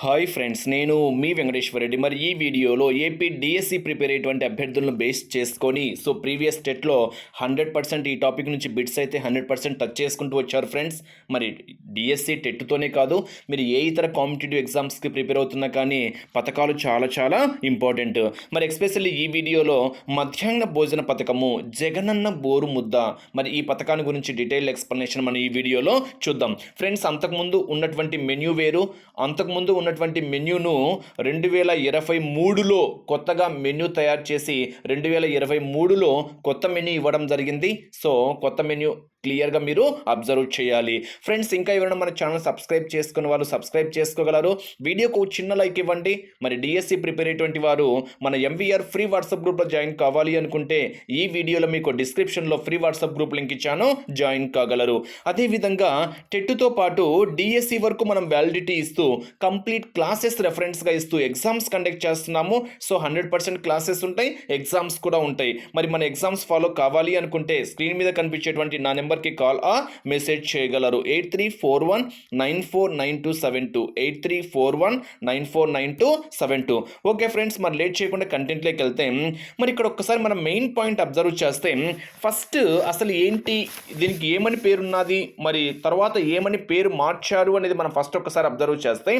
Hi friends నేను మీ వెంకటేశ్వర రెడ్డి. మరి ఈ వీడియోలో ఏపీ డిఎస్సి ప్రిపేర్ అయ్యేటువంటి అభ్యర్థులను బేస్ చేసుకొని సో ప్రీవియస్ టెట్లో హండ్రెడ్ పర్సెంట్ ఈ టాపిక్ నుంచి బిట్స్ అయితే హండ్రెడ్ పర్సెంట్ టచ్ చేసుకుంటూ వచ్చారు ఫ్రెండ్స్. మరి డిఎస్సి టెట్తోనే కాదు మీరు ఏ ఇతర కాంపిటేటివ్ ఎగ్జామ్స్కి ప్రిపేర్ అవుతున్నా కానీ పథకాలు చాలా చాలా ఇంపార్టెంట్. మరి ఎస్పెషల్లీ ఈ వీడియోలో మధ్యాహ్న భోజన పథకము జగనన్న బోరు ముద్ద. మరి ఈ పథకాన్ని గురించి డీటెయిల్ ఎక్స్ప్లెనేషన్ మనం ఈ వీడియోలో చూద్దాం. ఫ్రెండ్స్ అంతకుముందు ఉన్నటువంటి మెన్యూ వేరు అంతకుముందు ఉన్నటువంటి మెన్యూను రెండు వేల ఇరవై మూడులో కొత్తగా మెన్యూ తయారు చేసి రెండు వేల ఇరవై మూడులో కొత్త మెన్యూ ఇవ్వడం జరిగింది. సో కొత్త మెన్యూ క్లియర్గా మీరు అబ్జర్వ్ చేయాలి. ఫ్రెండ్స్ ఇంకా ఎవరైనా మన ఛానల్ సబ్స్క్రైబ్ చేసుకున్న వాళ్ళు సబ్స్క్రైబ్ చేసుకోగలరు. వీడియోకు ఒక చిన్న లైక్ ఇవ్వండి. మరి డిఎస్సి ప్రిపేర్ అయ్యేటువంటి వారు మన ఎంవీఆర్ ఫ్రీ వాట్సాప్ గ్రూప్లో జాయిన్ కావాలి అనుకుంటే ఈ వీడియోలో మీకు డిస్క్రిప్షన్లో ఫ్రీ వాట్సాప్ గ్రూప్ లింక్ ఇచ్చాను. జాయిన్ కాగలరు. అదేవిధంగా టెట్తో పాటు డిఎస్సి వరకు మనం వ్యాలిడిటీ ఇస్తూ కంప్లీట్ క్లాసెస్ రెఫరెన్స్గా ఇస్తూ ఎగ్జామ్స్ కండక్ట్ చేస్తున్నాము. సో హండ్రెడ్ పర్సెంట్ క్లాసెస్ ఉంటాయి. ఎగ్జామ్స్ కూడా ఉంటాయి. మరి మన ఎగ్జామ్స్ ఫాలో కావాలి అనుకుంటే స్క్రీన్ మీద కనిపించేటువంటి నా నెంబర్ నెంబర్కి కాల్ ఆ మెసేజ్ చేయగలరు. Eight three four one nine four nine two seven two. Eight three four one nine four nine two seven two. Okay friends మరి లేట్ చేయకుండా కంటెంట్లోకి వెళ్తే మరి ఇక్కడ ఒక్కసారి మనం మెయిన్ పాయింట్ అబ్జర్వ్ చేస్తే ఫస్ట్ అసలు ఏంటి దీనికి ఏమని పేరున్నది మరి తర్వాత ఏమని పేరు మార్చారు అనేది మనం ఫస్ట్ ఒక్కసారి అబ్జర్వ్ చేస్తే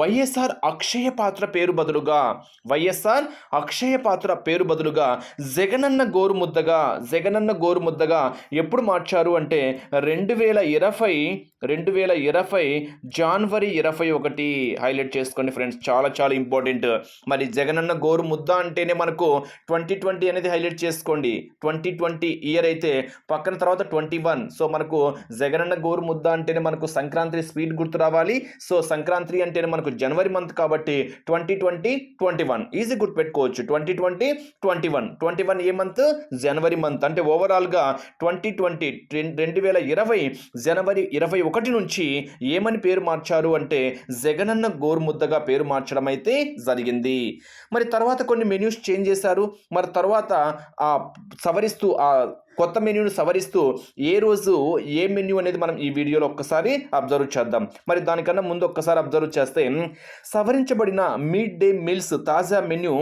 వైఎస్ఆర్ అక్షయ పాత్ర పేరు బదులుగా వైఎస్ఆర్ అక్షయ పాత్ర పేరు బదులుగా జగనన్న గోరు ముద్దగా జగనన్న గోరు ముద్దగా ఎప్పుడు మార్చారు? అంటే రెండు వేల ఇరవై రెండు వేల ఇరవై జనవరి ఇరవై ఒకటి హైలైట్ చేసుకోండి ఫ్రెండ్స్. చాలా చాలా ఇంపార్టెంట్. మరి జగనన్న గోరు ముద్ద అంటేనే మనకు ట్వంటీ ట్వంటీ అనేది హైలైట్ చేసుకోండి. ట్వంటీ ట్వంటీ ఇయర్ అయితే పక్కన తర్వాత ట్వంటీ వన్. సో మనకు జగనన్న గోరు ముద్ద అంటేనే మనకు సంక్రాంతి స్పీడ్ గుర్తు రావాలి. సో సంక్రాంతి అంటేనే మనకు జనవరి మంత్ కాబట్టి twenty twenty twenty one. Easy గుర్తుపెట్టుకోవచ్చు. Twenty twenty twenty one. Twenty one ఏ మంత్? జనవరి మంత్. అంటే ఓవరాల్గా ట్వంటీ ట్వంటీ రెండు వేల ఇరవై జనవరి ఇరవై ఒకటి నుంచి ఏమని పేరు మార్చారు అంటే జగనన్న గోరుముద్దగా పేరు మార్చడం అయితే జరిగింది. మరి తర్వాత కొన్ని మెన్యూస్ చేంజ్ చేశారు. మరి తర్వాత ఆ సవరిస్తూ ఆ కొత్త మెన్యూను సవరిస్తూ ఏ రోజు ఏ మెన్యూ అనేది మనం ఈ వీడియోలో ఒక్కసారి అబ్జర్వ్ చేద్దాం. మరి దానికన్నా ముందు ఒక్కసారి అబ్జర్వ్ చేస్తే సవరించబడిన మిడ్ డే మీల్స్ తాజా మెన్యూ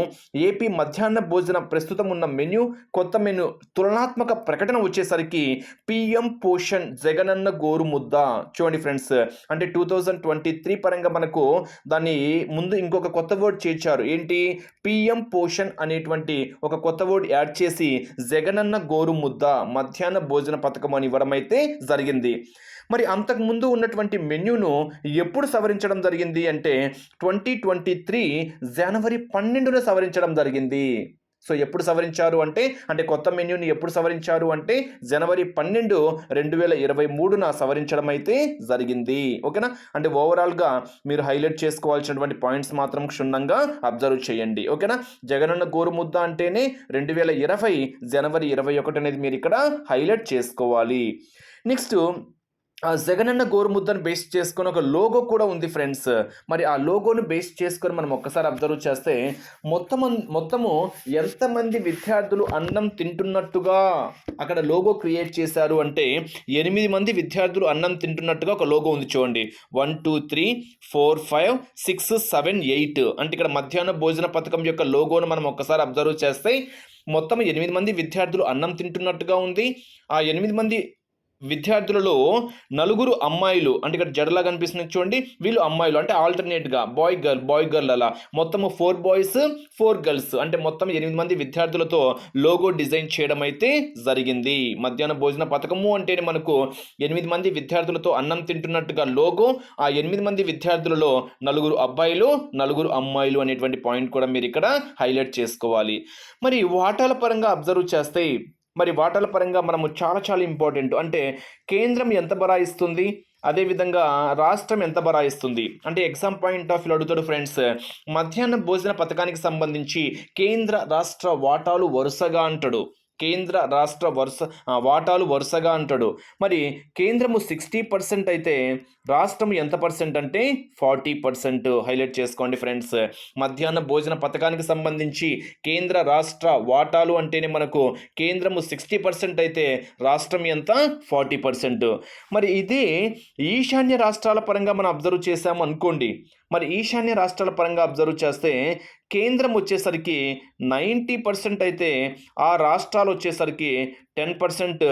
ఏపీ మధ్యాహ్న భోజన ప్రస్తుతం ఉన్న మెన్యూ కొత్త మెన్యూ తులనాత్మక ప్రకటన వచ్చేసరికి పిఎం పోషన్ జగనన్న గోరు ముద్ద. చూడండి ఫ్రెండ్స్ అంటే టూ థౌజండ్ ట్వంటీ త్రీ పరంగా మనకు దాన్ని ముందు ఇంకొక కొత్త వర్డ్ చేర్చారు. ఏంటి? పిఎం పోషన్ అనేటువంటి ఒక కొత్త వర్డ్ యాడ్ చేసి జగనన్న గోరు ముద్ద మధ్యాహ్న భోజన పథకం అని ఇవ్వడం అయితే జరిగింది. మరి అంతకుముందు ఉన్నటువంటి మెన్యూను ఎప్పుడు సవరించడం జరిగింది అంటే ట్వంటీ ట్వంటీ త్రీ జనవరి పన్నెండున సవరించడం జరిగింది. సో ఎప్పుడు సవరించారు అంటే అంటే కొత్త మెన్యూని ఎప్పుడు సవరించారు అంటే జనవరి పన్నెండు రెండు వేల ఇరవై మూడున సవరించడం అయితే జరిగింది. ఓకేనా? అంటే ఓవరాల్గా మీరు హైలైట్ చేసుకోవాల్సినటువంటి పాయింట్స్ మాత్రం క్షుణ్ణంగా అబ్జర్వ్ చేయండి. ఓకేనా? జగనన్న గోరు ముద్ద అంటేనే రెండు వేల ఇరవై జనవరి ఇరవై ఒకటి అనేది మీరు ఇక్కడ హైలైట్ చేసుకోవాలి. నెక్స్ట్ జగనన్న గోరుముద్దను బేస్ చేసుకొని ఒక లోగో కూడా ఉంది ఫ్రెండ్స్. మరి ఆ లోగోను బేస్ చేసుకొని మనం ఒక్కసారి అబ్జర్వ్ చేస్తే మొత్తం మొత్తము ఎంతమంది విద్యార్థులు అన్నం తింటున్నట్టుగా అక్కడ లోగో క్రియేట్ చేశారు అంటే ఎనిమిది మంది విద్యార్థులు అన్నం తింటున్నట్టుగా ఒక లోగో ఉంది చూడండి. One two three four five six seven eight అంటే ఇక్కడ మధ్యాహ్న భోజన పథకం యొక్క లోగోను మనం ఒక్కసారి అబ్జర్వ్ చేస్తే మొత్తం ఎనిమిది మంది విద్యార్థులు అన్నం తింటున్నట్టుగా ఉంది. ఆ ఎనిమిది మంది విద్యార్థులలో నలుగురు అమ్మాయిలు అంటే ఇక్కడ జడలా కనిపిస్తుంది చూడండి వీళ్ళు అమ్మాయిలు అంటే ఆల్టర్నేట్గా బాయ్ గర్ల్ బాయ్ గర్ల్ అలా. మొత్తము ఫోర్ బాయ్స్ ఫోర్ గర్ల్స్ అంటే మొత్తం ఎనిమిది మంది విద్యార్థులతో లోగో డిజైన్ చేయడం అయితే జరిగింది. మధ్యాహ్న భోజన పథకము అంటేనే మనకు ఎనిమిది మంది విద్యార్థులతో అన్నం తింటున్నట్టుగా లోగో ఆ ఎనిమిది మంది విద్యార్థులలో నలుగురు అబ్బాయిలు నలుగురు అమ్మాయిలు అనేటువంటి పాయింట్ కూడా మీరు ఇక్కడ హైలైట్ చేసుకోవాలి. మరి వాటాల పరంగా అబ్జర్వ్ చేస్తే మరి వాటాల పరంగా మనము చాలా చాలా ఇంపార్టెంట్. అంటే కేంద్రం ఎంత బరాయిస్తుంది అదేవిధంగా రాష్ట్రం ఎంత బరాయిస్తుంది. అంటే ఎగ్జామ్ పాయింట్ ఆఫ్ వ్యూ అడుగుతాడు ఫ్రెండ్స్ మధ్యాహ్న భోజన పథకానికి సంబంధించి కేంద్ర రాష్ట్ర వాటాలు వరుసగా అంటాడు. కేంద్ర రాష్ట్ర వరుస వాటాలు వరుసగా అంటాడు. మరి కేంద్రము సిక్స్టీ పర్సెంట్ అయితే రాష్ట్రం ఎంత పర్సెంట్ అంటే ఫార్టీ పర్సెంట్ హైలైట్ చేసుకోండి ఫ్రెండ్స్. మధ్యాహ్న భోజన పథకానికి సంబంధించి కేంద్ర రాష్ట్ర వాటాలు అంటేనే మనకు కేంద్రము సిక్స్టీ పర్సెంట్ అయితే రాష్ట్రం ఎంత? Forty percent. మరి ఇది ఈశాన్య రాష్ట్రాల పరంగా మనం అబ్జర్వ్ చేసాము అనుకోండి. మరి ఈశాన్య రాష్ట్రాల పరంగా అబ్జర్వ్ చేస్తే కేంద్రం వచ్చేసరికి నైంటీ పర్సెంట్ అయితే ఆ రాష్ట్రాలు వచ్చేసరికి టెన్ పర్సెంట్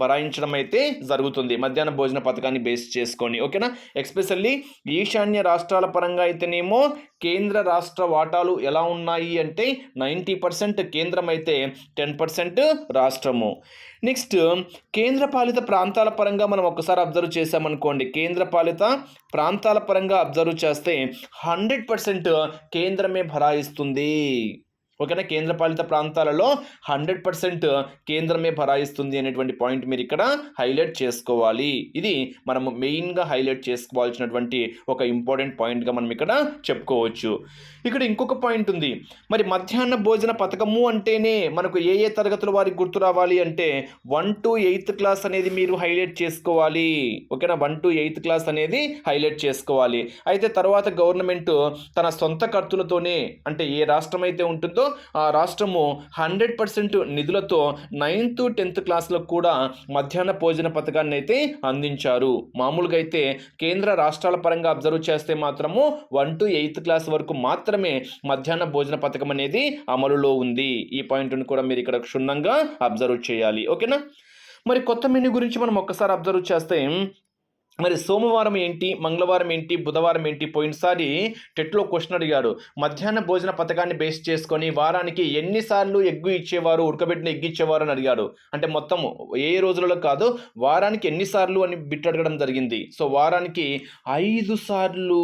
బరాయించడం అయితే జరుగుతుంది. మధ్యాహ్న భోజన పథకాన్ని బేస్ చేసుకొని ఓకేనా? ఎస్పెషల్లీ ఈశాన్య రాష్ట్రాల పరంగా అయితేనేమో కేంద్ర రాష్ట్ర వాటాలు ఎలా ఉన్నాయి అంటే నైంటీ పర్సెంట్ కేంద్రం అయితే టెన్ పర్సెంట్ రాష్ట్రము. నెక్స్ట్ కేంద్రపాలిత ప్రాంతాల పరంగా మనం ఒకసారి అబ్జర్వ్ చేసామనుకోండి కేంద్రపాలిత ప్రాంతాల పరంగా అబ్జర్వ్ చేస్తే హండ్రెడ్ పర్సెంట్ కేంద్రమే భరాయిస్తుంది. ఓకేనా కేంద్రపాలిత ప్రాంతాలలో హండ్రెడ్ పర్సెంట్ కేంద్రమే భరాయిస్తుంది అనేటువంటి పాయింట్ మీరు ఇక్కడ హైలైట్ చేసుకోవాలి. ఇది మనము మెయిన్గా హైలైట్ చేసుకోవాల్సినటువంటి ఒక ఇంపార్టెంట్ పాయింట్గా మనం ఇక్కడ చెప్పుకోవచ్చు. ఇక్కడ ఇంకొక పాయింట్ ఉంది. మరి మధ్యాహ్న భోజన పథకము అంటేనే మనకు ఏ ఏ తరగతుల వారికి గుర్తు రావాలి అంటే వన్ టు ఎయిత్ క్లాస్ అనేది మీరు హైలైట్ చేసుకోవాలి. ఓకేనా? వన్ టు ఎయిత్ క్లాస్ అనేది హైలైట్ చేసుకోవాలి. అయితే తర్వాత గవర్నమెంట్ తన సొంత ఖర్చులతోనే అంటే ఏ రాష్ట్రం అయితే ఉంటుందో రాష్ట్రము హండ్రెడ్ పర్సెంట్ నిధులతో నైన్త్ టెన్త్ క్లాసులకు కూడా మధ్యాహ్న భోజన పథకాన్ని అయితే అందించారు. మామూలుగా అయితే కేంద్ర రాష్ట్రాల పరంగా అబ్జర్వ్ చేస్తే మాత్రము వన్ టు ఎయిత్ క్లాస్ వరకు మాత్రమే మధ్యాహ్న భోజన పథకం అనేది అమలులో ఉంది. ఈ పాయింట్ను కూడా మీరు ఇక్కడ క్షుణ్ణంగా అబ్జర్వ్ చేయాలి. ఓకేనా? మరి కొత్త మెనూ గురించి మనం ఒక్కసారి అబ్జర్వ్ చేస్తే మరి సోమవారం ఏంటి మంగళవారం ఏంటి బుధవారం ఏంటి పోయినసారి టెట్లో క్వశ్చన్ అడిగాడు. మధ్యాహ్న భోజన పథకాన్ని బేస్ చేసుకొని వారానికి ఎన్నిసార్లు ఎగ్గు ఇచ్చేవారు ఉడకబెట్టిన ఎగ్గు ఇచ్చేవారు అని అడిగాడు. అంటే మొత్తం ఏ రోజులలో కాదు వారానికి ఎన్నిసార్లు అని బిట్ అడగడం జరిగింది. సో వారానికి ఐదు సార్లు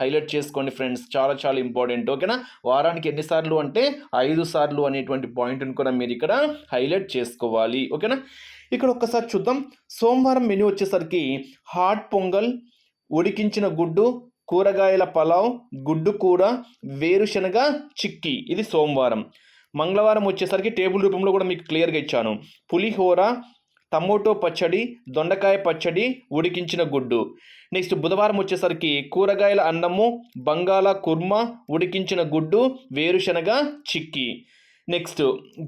హైలైట్ చేసుకోండి ఫ్రెండ్స్. చాలా చాలా ఇంపార్టెంట్. ఓకేనా? వారానికి ఎన్నిసార్లు అంటే ఐదు సార్లు అనేటువంటి పాయింట్ని కూడా మీరు ఇక్కడ హైలైట్ చేసుకోవాలి. ఓకేనా? ఇక్కడ ఒక్కసారి చూద్దాం. సోమవారం మెనూ వచ్చేసరికి హాట్ పొంగల్ ఉడికించిన గుడ్డు కూరగాయల పలావ్ గుడ్డు కూర వేరుశనగ చిక్కీ. ఇది సోమవారం. మంగళవారం వచ్చేసరికి టేబుల్ రూపంలో కూడా మీకు క్లియర్గా ఇచ్చాను. పులిహోర టమోటో పచ్చడి దొండకాయ పచ్చడి ఉడికించిన గుడ్డు. నెక్స్ట్ బుధవారం వచ్చేసరికి కూరగాయల అన్నము బంగాళ కుర్మ ఉడికించిన గుడ్డు వేరుశనగ చిక్కీ. నెక్స్ట్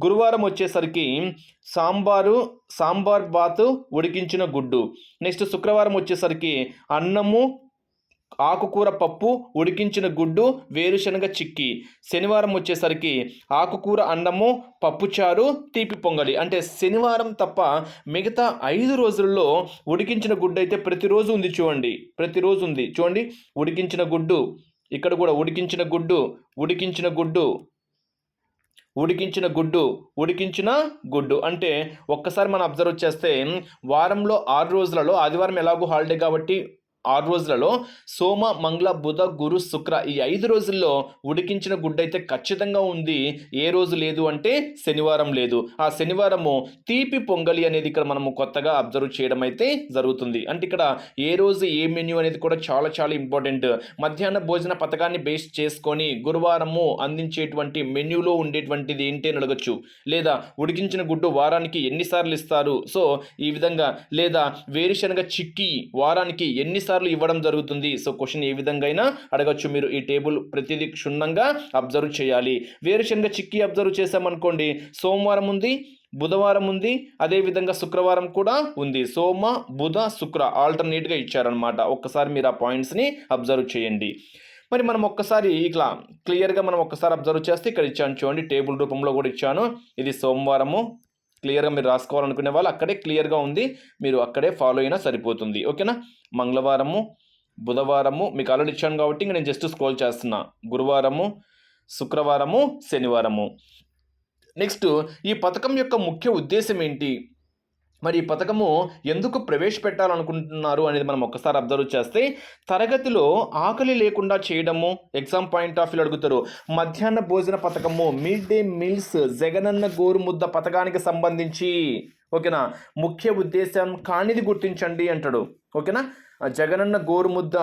గురువారం వచ్చేసరికి సాంబారు సాంబార్ బాతు ఉడికించిన గుడ్డు. నెక్స్ట్ శుక్రవారం వచ్చేసరికి అన్నము ఆకుకూర పప్పు ఉడికించిన గుడ్డు వేరుశనగ చిక్కి. శనివారం వచ్చేసరికి ఆకుకూర అన్నము పప్పుచారు తీపి పొంగలి. అంటే శనివారం తప్ప మిగతా ఐదు రోజుల్లో ఉడికించిన గుడ్డు అయితే ప్రతిరోజు ఉంది చూడండి. ప్రతిరోజు ఉంది. చూడండి. ఉడికించిన గుడ్డు. ఇక్కడ కూడా ఉడికించిన గుడ్డు ఉడికించిన గుడ్డు ఉడికించిన గుడ్డు ఉడికించిన గుడ్డు. అంటే ఒక్కసారి మనం అబ్జర్వ్ చేస్తే వారంలో ఆరు రోజులలో ఆదివారం ఎలాగో హాలిడే కాబట్టి ఆరు రోజులలో సోమ మంగళ బుధ గురు శుక్ర ఈ ఐదు రోజుల్లో ఉడికించిన గుడ్డ అయితే ఖచ్చితంగా ఉంది. ఏ రోజు లేదు అంటే శనివారం లేదు. ఆ శనివారము తీపి పొంగలి అనేది ఇక్కడ మనము కొత్తగా అబ్జర్వ్ చేయడం అయితే జరుగుతుంది. అంటే ఇక్కడ ఏ రోజు ఏ మెన్యూ అనేది కూడా చాలా చాలా ఇంపార్టెంట్. మధ్యాహ్న భోజన పథకాన్ని బేస్ చేసుకొని గురువారము అందించేటువంటి మెన్యూలో ఉండేటువంటిది ఏంటి అని అడగచ్చు. లేదా ఉడికించిన గుడ్డు వారానికి ఎన్నిసార్లు ఇస్తారు? సో ఈ విధంగా లేదా వేరుశనగ చిక్కీ వారానికి ఎన్నిసార్లు ఇవ్వడం జరుగుతుంది. సో క్వశ్చన్ ఏ విధంగా అయినా అడగచ్చు. మీరు ఈ టేబుల్ ప్రతిదీ క్షుణ్ణంగా అబ్జర్వ్ చేయాలి. వేరుశనగ చిక్కీ అబ్జర్వ్ చేసామనుకోండి సోమవారం ఉంది బుధవారం ఉంది అదేవిధంగా శుక్రవారం కూడా ఉంది. సోమ బుధ శుక్ర ఆల్టర్నేట్గా ఇచ్చారనమాట ఒక్కసారి మీరు ఆ పాయింట్స్ని అబ్జర్వ్ చేయండి. మరి మనం ఒక్కసారి ఇట్లా క్లియర్గా మనం ఒక్కసారి అబ్జర్వ్ చేస్తే ఇక్కడ ఇచ్చాను చూడండి టేబుల్ రూపంలో కూడా ఇచ్చాను. ఇది సోమవారము క్లియర్గా మీరు రాసుకోవాలనుకునే వాళ్ళు అక్కడే క్లియర్గా ఉంది. మీరు అక్కడే ఫాలో అయినా సరిపోతుంది. ఓకేనా? మంగళవారము బుధవారము మీకు ఆల్రెడీ ఇచ్చాను కాబట్టి ఇంకా నేను జస్ట్ స్క్రోల్ చేస్తున్నా. గురువారము శుక్రవారము శనివారము. నెక్స్ట్ ఈ పథకం యొక్క ముఖ్య ఉద్దేశం ఏంటి? మరి ఈ పథకము ఎందుకు ప్రవేశపెట్టాలనుకుంటున్నారు అనేది మనం ఒక్కసారి అబ్జర్వ్ చేస్తే తరగతిలో ఆకలి లేకుండా చేయడము ఎగ్జామ్ పాయింట్ ఆఫ్ వ్యూ అడుగుతారు. మధ్యాహ్న భోజన పథకము mid day meals Jagananna Gorumudda పథకానికి సంబంధించి ఓకేనా? ముఖ్య ఉద్దేశం కానిది గుర్తించండి అంటాడు. ఓకేనా? జగనన్న గోరుముద్ద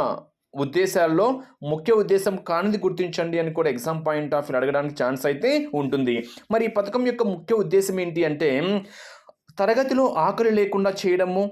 ఉద్దేశాల్లో ముఖ్య ఉద్దేశం కానిది గుర్తించండి అని కూడా ఎగ్జామ్ పాయింట్ ఆఫ్ వ్యూ అడగడానికి ఛాన్స్ అయితే ఉంటుంది. మరి ఈ పథకం యొక్క ముఖ్య ఉద్దేశం ఏంటి అంటే తరగతిలో ఆకలి లేకుండా చేయడము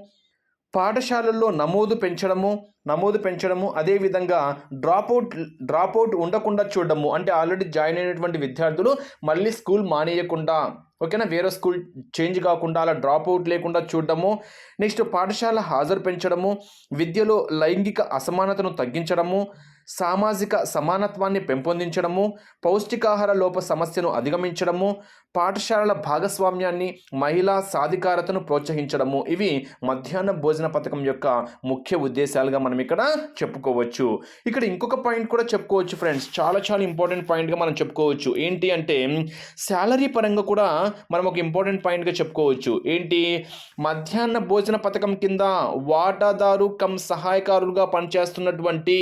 పాఠశాలల్లో నమోదు పెంచడము నమోదు పెంచడము అదేవిధంగా డ్రాప్అవుట్ డ్రాప్అవుట్ ఉండకుండా చూడడము. అంటే ఆల్రెడీ జాయిన్ అయినటువంటి విద్యార్థులు మళ్ళీ స్కూల్ మానేయకుండా ఓకేనా? వేరే స్కూల్ చేంజ్ కాకుండా అలా డ్రాప్ అవుట్ లేకుండా చూడడము నెక్స్ట్ పాఠశాల హాజరు పెంచడము విద్యలో లైంగిక అసమానతను తగ్గించడము సామాజిక సమానత్వాన్ని పెంపొందించడము పౌష్టికాహార లోప సమస్యను అధిగమించడము పాఠశాలల భాగస్వామ్యాన్ని మహిళా సాధికారతను ప్రోత్సహించడము. ఇవి మధ్యాహ్న భోజన పథకం యొక్క ముఖ్య ఉద్దేశాలుగా మనం ఇక్కడ చెప్పుకోవచ్చు. ఇక్కడ ఇంకొక పాయింట్ కూడా చెప్పుకోవచ్చు ఫ్రెండ్స్. చాలా చాలా ఇంపార్టెంట్ పాయింట్గా మనం చెప్పుకోవచ్చు. ఏంటి అంటే శాలరీ పరంగా కూడా మనం ఒక ఇంపార్టెంట్ పాయింట్గా చెప్పుకోవచ్చు. ఏంటి? మధ్యాహ్న భోజన పథకం కింద వాటాదారు కమ్ సహాయకారులుగా పనిచేస్తున్నటువంటి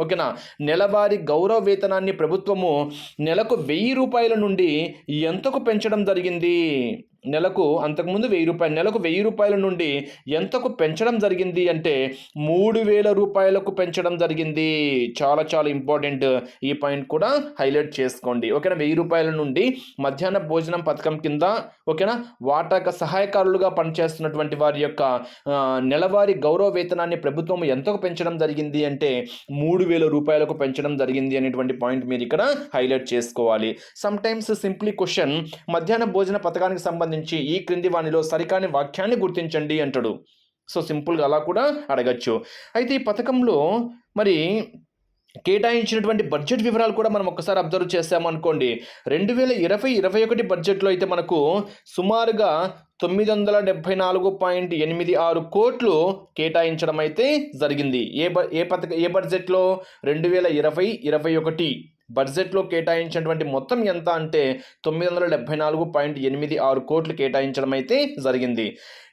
ఓకేనా? నెలవారీ గౌరవ వేతనాన్ని ప్రభుత్వము నెలకు వెయ్యి రూపాయల నుండి ఎంతకు పెంచడం జరిగింది? నెలకు అంతకుముందు వెయ్యి రూపాయలు నెలకు వెయ్యి రూపాయల నుండి ఎంతకు పెంచడం జరిగింది అంటే మూడు వేల రూపాయలకు పెంచడం జరిగింది. చాలా చాలా ఇంపార్టెంట్ ఈ పాయింట్ కూడా హైలైట్ చేసుకోండి. ఓకేనా? వెయ్యి రూపాయల నుండి మధ్యాహ్న భోజనం పథకం కింద ఓకేనా? వాటాక సహాయకారులుగా పనిచేస్తున్నటువంటి వారి యొక్క నెలవారి నెలవారీ గౌరవ వేతనాన్ని ప్రభుత్వం ఎంతకు పెంచడం జరిగింది అంటే మూడు వేల రూపాయలకు పెంచడం జరిగింది అనేటువంటి పాయింట్ మీరు ఇక్కడ హైలైట్ చేసుకోవాలి. సమ్ టైమ్స్ సింప్లీ క్వశ్చన్ మధ్యాహ్న భోజన పథకానికి సంబంధించి ఈ క్రింది వాణిలో సరికాని వాక్యాన్ని గుర్తించండి అంటాడు. సో సింపుల్గా అలా కూడా అడగచ్చు. అయితే ఈ పథకంలో మరి కేటాయించినటువంటి బడ్జెట్ వివరాలు కూడా మనం ఒకసారి అబ్జర్వ్ చేసామనుకోండి రెండు వేల ఇరవై ఇరవై ఒకటి బడ్జెట్లో అయితే మనకు సుమారుగా తొమ్మిది వందల డెబ్బై నాలుగు పాయింట్ ఎనిమిది ఆరు కోట్లు కేటాయించడం అయితే జరిగింది. ఏ బ ఏ పథక ఏ బడ్జెట్లో? రెండు వేల ఇరవై ఇరవై ఒకటి. బడ్జెట్లో కేటాయించినటువంటి మొత్తం ఎంత అంటే తొమ్మిది వందల డెబ్బై నాలుగు పాయింట్ ఎనిమిది ఆరు కోట్లు కేటాయించడం అయితే జరిగింది.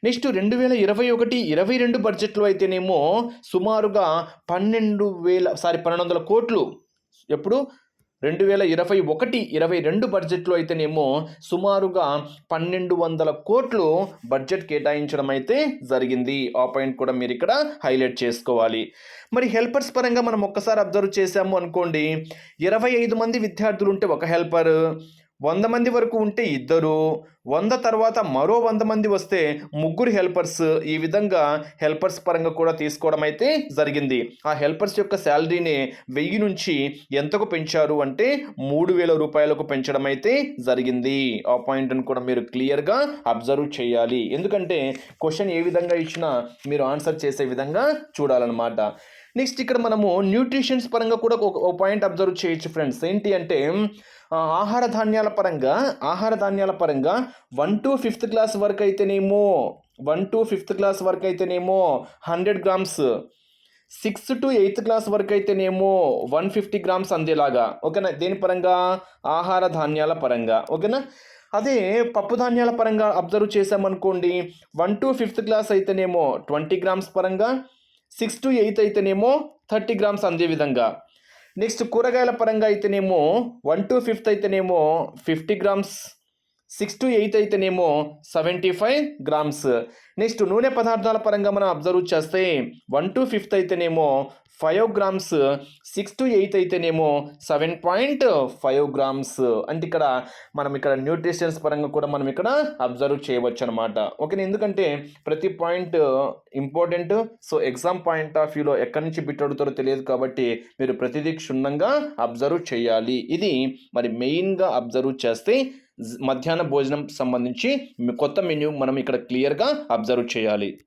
నెక్స్ట్ రెండు వేల ఇరవై ఒకటి ఇరవై రెండు బడ్జెట్లో అయితేనేమో సుమారుగా పన్నెండు వేల సారీ పన్నెండు వందల కోట్లు ఎప్పుడు రెండు వేల ఇరవై ఒకటి ఇరవై రెండు బడ్జెట్లో అయితేనేమో సుమారుగా పన్నెండు వందల కోట్లు బడ్జెట్ కేటాయించడం అయితే జరిగింది. ఆ పాయింట్ కూడా మీరు ఇక్కడ హైలైట్ చేసుకోవాలి. మరి హెల్పర్స్ పరంగా మనం ఒక్కసారి అబ్జర్వ్ చేసాము అనుకోండి ఇరవై ఐదు మంది విద్యార్థులు ఉంటే ఒక హెల్పర్ వంద మంది వరకు ఉంటే ఇద్దరు వంద తర్వాత మరో వంద మంది వస్తే ముగ్గురు హెల్పర్స్. ఈ విధంగా హెల్పర్స్ పరంగా కూడా తీసుకోవడం అయితే జరిగింది. ఆ హెల్పర్స్ యొక్క శాలరీని వెయ్యి నుంచి ఎంతకు పెంచారు అంటే మూడు వేల రూపాయలకు పెంచడం అయితే జరిగింది. ఆ పాయింట్ని కూడా మీరు క్లియర్గా అబ్జర్వ్ చేయాలి. ఎందుకంటే క్వశ్చన్ ఏ విధంగా ఇచ్చినా మీరు ఆన్సర్ చేసే విధంగా చూడాలన్నమాట. నెక్స్ట్ ఇక్కడ మనము న్యూట్రిషన్స్ పరంగా కూడా ఒక పాయింట్ అబ్జర్వ్ చేయొచ్చు ఫ్రెండ్స్ ఏంటి అంటే ఆహార ధాన్యాల పరంగా ఆహార ధాన్యాల పరంగా వన్ టు ఫిఫ్త్ క్లాస్ వరకు అయితేనేమో వన్ టు ఫిఫ్త్ క్లాస్ వరకు అయితేనేమో hundred grams sixth to eighth class వరకు అయితేనేమో వన్ ఫిఫ్టీ గ్రామ్స్ అందేలాగా. ఓకేనా? దేని పరంగా? ఆహార ధాన్యాల పరంగా. ఓకేనా? అదే పప్పు ధాన్యాల పరంగా అబ్జర్వ్ చేసామనుకోండి వన్ టు ఫిఫ్త్ క్లాస్ అయితేనేమో ట్వంటీ గ్రామ్స్ పరంగా సిక్స్ టు ఎయిత్ అయితేనేమో థర్టీ గ్రామ్స్ అందే విధంగా. నెక్స్ట్ కూరగాయల పరంగా అయితేనేమో వన్ టు ఫిఫ్త్ అయితేనేమో fifty grams six to eighth అయితేనేమో సెవెంటీ ఫైవ్ గ్రామ్స్. నెక్స్ట్ నూనె పదార్థాల పరంగా మనం అబ్జర్వ్ చేస్తే వన్ టు ఫిఫ్త్ అయితేనేమో five grams six to eighth అయితేనేమో సెవెన్ పాయింట్ ఫైవ్ గ్రామ్స్. అంటే ఇక్కడ మనం ఇక్కడ న్యూట్రిషన్స్ పరంగా కూడా మనం ఇక్కడ అబ్జర్వ్ చేయవచ్చు అనమాట ఓకే ఎందుకంటే ప్రతి point important. So exam point of వ్యూలో ఎక్కడి నుంచి బిట్ అడుగుతారో తెలియదు కాబట్టి మీరు ప్రతిదీ క్షుణ్ణంగా అబ్జర్వ్ చేయాలి. ఇది మరి మెయిన్గా అబ్జర్వ్ చేస్తే జ్- మధ్యాహ్న భోజనం సంబంధించి కొత్త మెన్యూ మనం ఇక్కడ క్లియర్గా అబ్జర్వ్ చేయాలి.